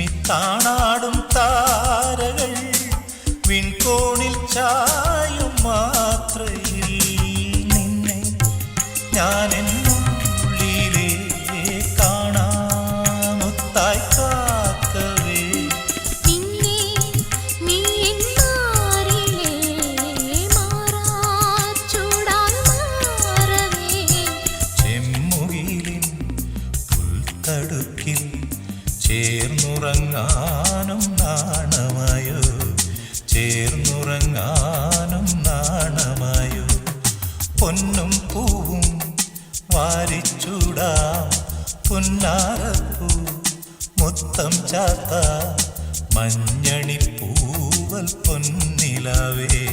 മിന്നിത്താണാടും താരകൾ. വിൺകോണിൽ ചായും മാത്രയിൽ നിന്നെ ഞാനെന്നുള്ളിലേ കാണാമുത്തായി കാക്കവേ. ചേർന്നുറങ്ങാനും നാണമായോ? ചേർന്നുറങ്ങാനും നാണമായോ? പൊന്നും പൂവും വാരിച്ചൂടാം. പൊന്നാറപ്പൂ മൊത്തം ചാത്ത മഞ്ഞണിപ്പൂവൽ പൊന്നിലാവേ.